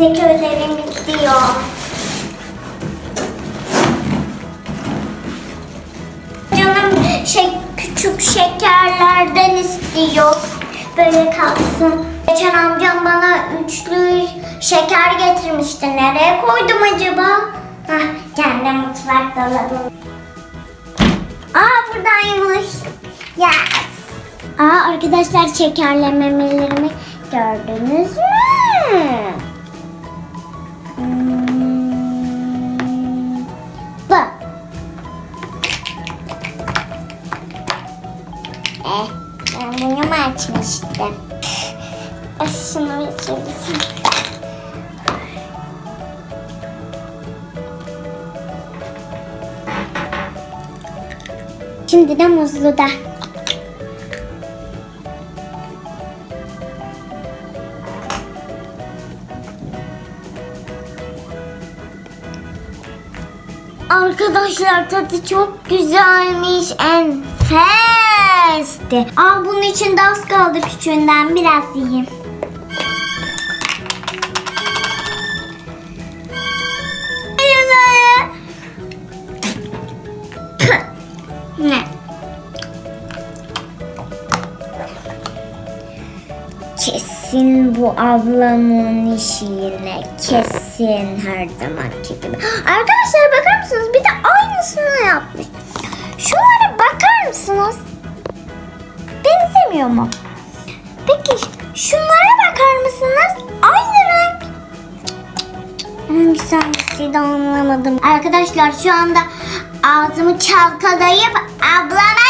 Temizlik ödevim bitiyor. Canım şey küçük şekerlerden istiyor. Böyle kalsın. Geçen amcam bana üçlü şeker getirmişti. Nereye koydum acaba? Hah, kendi mutfak dolabım. Aa buradaymış. Yes. Aa arkadaşlar şekerlememelerimi gördünüz mü? Ben bunu mu açmıştım? Şunu içebilirsin. Şimdi de muzlu da. Arkadaşlar tadı çok güzelmiş. Enfesti. Aa bunun içinde az kaldı küçüğünden. Biraz yiyeyim. Ne? Kesin bu ablamın işi yine. Kesin her zamanki gibi. Arkadaşlar bakar mısınız? Bir de aynısını Benzemiyor mu? Peki şunlara bakar mısınız? Aynı renk. Hangisi hangisi de anlamadım. Arkadaşlar şu anda ağzımı çalkalayıp ablama